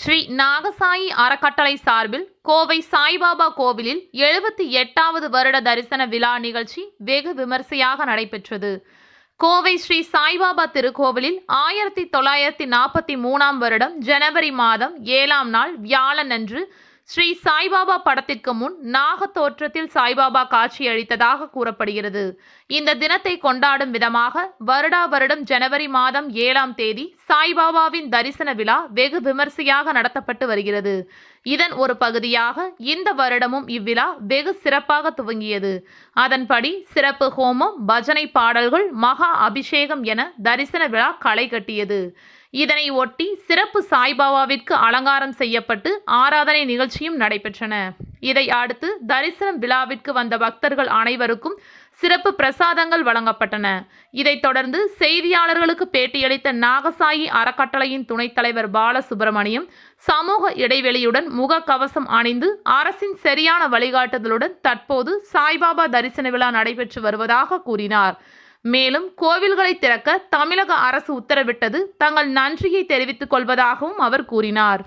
ஸ்ரீ நாகசாயி அறக்கட்டளை சார்பில் கோவை சாய்பாபா கோவிலில் எழுபத்தி எட்டாவது வருட தரிசன விழா நிகழ்ச்சி வெகு விமர்சையாக நடைபெற்றது. கோவை ஸ்ரீ சாய்பாபா திருக்கோவிலில் ஆயிரத்தி தொள்ளாயிரத்தி நாற்பத்தி மூணாம் வருடம் ஜனவரி மாதம் ஏழாம் நாள் வியாழன் அன்று ஸ்ரீ சாய்பாபா படத்திற்கு முன் நாக தோற்றத்தில் சாய்பாபா காட்சியளித்ததாக கூறப்படுகிறது. இந்த தினத்தை கொண்டாடும் விதமாக வருடா வருடம் ஜனவரி மாதம் ஏழாம் தேதி சாய்பாபாவின் தரிசன விழா வெகு விமர்சையாக நடத்தப்பட்டு வருகிறது. இதன் ஒரு பகுதியாக இந்த வருடமும் இவ்விழா வெகு சிறப்பாக துவங்கியது. அதன்படி சிறப்பு ஹோமம் பஜனை பாடல்கள் மகா அபிஷேகம் என தரிசன விழா களை கட்டியது. இதனை ஒட்டி சிறப்பு சாய்பாபாவிற்கு அலங்காரம் செய்யப்பட்டு ஆராதனை நிகழ்ச்சியும் நடைபெற்றன. இதை அடுத்து தரிசனம் விழாவிற்கு வந்த பக்தர்கள் அனைவருக்கும் சிறப்பு பிரசாதங்கள் வழங்கப்பட்டன. இதைத் தொடர்ந்து செய்தியாளர்களுக்கு பேட்டியளித்த நாகசாயி அறக்கட்டளையின் துணைத் தலைவர் பாலசுப்பிரமணியம் சமூக இடைவெளியுடன் முகக்கவசம் அணிந்து அரசின் சரியான வழிகாட்டுதலுடன் தற்போது சாய்பாபா தரிசன விழா நடைபெற்று வருவதாக கூறினார். மேலும் கோவில்களை திறக்க தமிழக அரசு உத்தரவிட்டது. தங்கள் நன்றியை தெரிவித்துக் கொள்வதாகவும் அவர் கூறினார்.